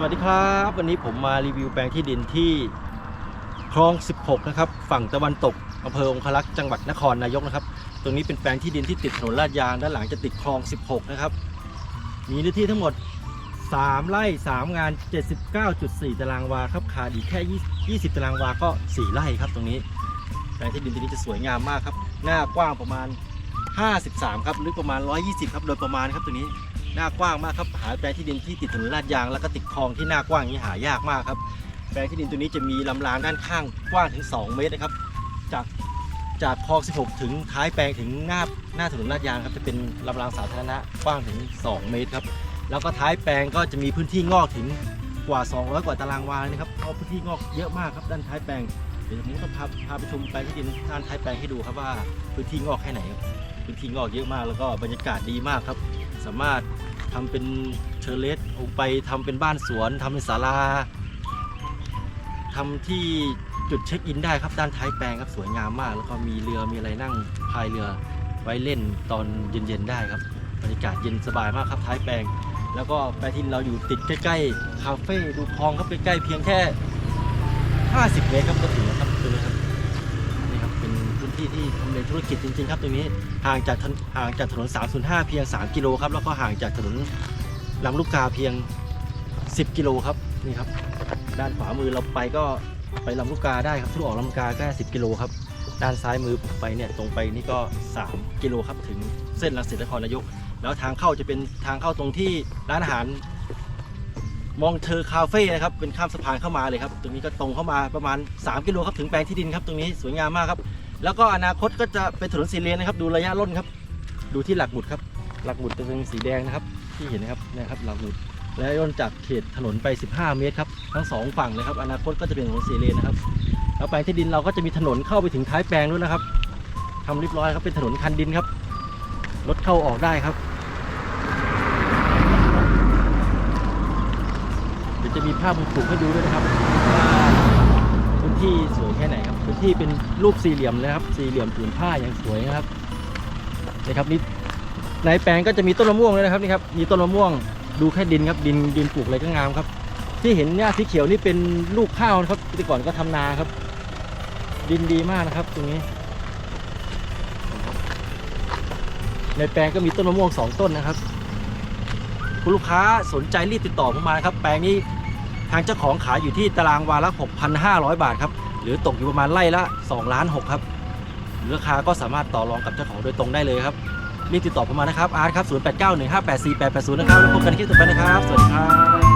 สวัสดีครับ วันนี้ผมมารีวิวแปลงที่ดินที่คลอง 16 นะครับ ฝั่งตะวันตกอำเภอองคลักษ์จังหวัดนครนายกนะครับ ตรงนี้เป็นแปลงที่ดินที่ติดถนนลาดยางด้านหลังจะติดคลอง 16 นะครับ มีเนื้อที่ทั้งหมด 3 ไร่ 3 งาน 79.4 ตารางวาครับขาดอีกแค่ 20 20ตารางวาก็ 4 ไร่ครับ ตรงนี้ แปลงที่ดินตรงนี้จะสวยงามมากครับ หน้ากว้างประมาณ 53 ครับลึกประมาณ 120 ครับโดยประมาณครับตรงนี้ หน้ากว้างมากครับหาแปลงที่ดินที่ติดถนนลาดยางแล้วก็ติดคลองที่หน้ากว้างนี้หายากมากครับแปลงที่ดินตัวนี้จะมีลำรางด้านข้างกว้างถึง 2 เมตรนะครับ จากจากคลอง16 ถึงท้ายแปลงถึงหน้าหน้าถนนลาดยางครับจะเป็นลำรางสาธารณะกว้างถึง 2 เมตรครับแล้วก็ท้ายแปลงก็จะมีพื้นที่งอกถึงกว่า 200 กว่าตารางวาเลยนะครับเอาพื้นที่งอกเยอะมากครับด้านท้ายแปลง เดี๋ยวผมก็พาพาไปชมแปลงที่ดินด้านท้ายแปลงให้ดูครับว่าพื้นที่งอกแค่ไหนพื้นที่งอกเยอะมากแล้วก็บรรยากาศดีมากครับ สามารถทำเป็นเชอร์เลสลงไปทำเป็นบ้านสวนทำเป็นศาลาทำที่จุดเช็คอินได้ครับด้านท้ายแปลงครับสวยงามมาก แล้วก็มีเรือมีอะไรนั่งพายเรือไว้เล่นตอนเย็นๆได้ครับบรรยากาศเย็นสบายมากครับท้ายแปลง แล้วก็แปลงที่เราอยู่ติดใกล้ๆคาเฟ่ดูคลองครับใกล้ๆเพียงแค่ 50 เมตรครับก็ถึงแล้วครับตรงนี้ครับนี่ครับเป็นพื้นที่ที่ทำเลธุรกิจจริงๆครับตรงนี้ห่างจากถนห่างจากถนน 305 เพียง 3 กิโลครับแล้วก็ห่างจากถนนลำลูกกาเพียง 10 กิโลครับนี่ครับ ด้านขวามือเราไปก็ไปลำลูกกาได้ครับทะลุออกลำลูกกาแค่10 กิโลครับด้านซ้ายมือผมไปเนี่ยตรงไปนี่ก็ 3 กิโลครับถึงเส้นรังสิตนครนายก แล้วทางเข้าจะเป็นทางเข้าตรงที่ร้านอาหาร มองเธอคาเฟ่นะครับเป็นข้ามสะพานเข้ามาเลยครับตรงนี้ก็ตรงเข้ามาประมาณ 3 กิโลครับถึงแปลงที่ดินครับตรงนี้สวยงามมากครับ แล้วก็อนาคตก็จะเป็นถนนสีเลนนะครับ ดูระยะร่นครับ ดูที่หลักหมุดครับ หลักหมุดจะเป็นสีแดงนะครับ ที่เห็นนะครับนะครับหลักหมุดและย่นจากเขตถนนไป 15 เมตรครับทั้งสองฝั่งเลยครับอนาคตก็จะเป็นถนนสีเลนนะครับแล้วแปลงที่ดินเราก็จะมีถนนเข้าไปถึงท้ายแปลงด้วยนะครับทำเรียบร้อยครับเป็นถนนคันดินครับรถเข้าออกได้ครับ เดี๋ยวจะมีภาพมุมสูงให้ดูด้วยนะครับว่าพื้นที่สวยแค่ไหนครับพื้นที่เป็นรูปสี่เหลี่ยมเลยครับ สี่เหลี่ยมผืนผ้าอย่างสวยนะครับนะครับนี่ในแปลงก็จะมีต้นมะม่วงเลยนะครับนี่ครับมีต้นมะม่วงดูแค่ดินครับดินดินปลูกอะไรก็งามครับ ที่เห็นเนี่ยสีเขียวนี่เป็นลูกข้าวนะครับแต่ก่อนก็ทำนาครับ ดินดีมากนะครับ ตรงนี้ ในแปลงก็มีต้นมะม่วงสองต้นนะครับ คุณลูกค้าสนใจรีบติดต่อผมมานะครับ แปลงนี้ ทางเจ้าของขายอยู่ที่ตารางวาละ 6,500 บาทครับ หรือตกอยู่ประมาณไร่ละ2ล้าน6ครับราคาก็สามารถต่อรองกับเจ้าของโดยตรงได้เลยครับรีบติดต่อผมมานะครับอาร์ตครับ 0891584880 นะครับแล้วพบกันคลิปต่อไปนะครับ สวัสดีครับ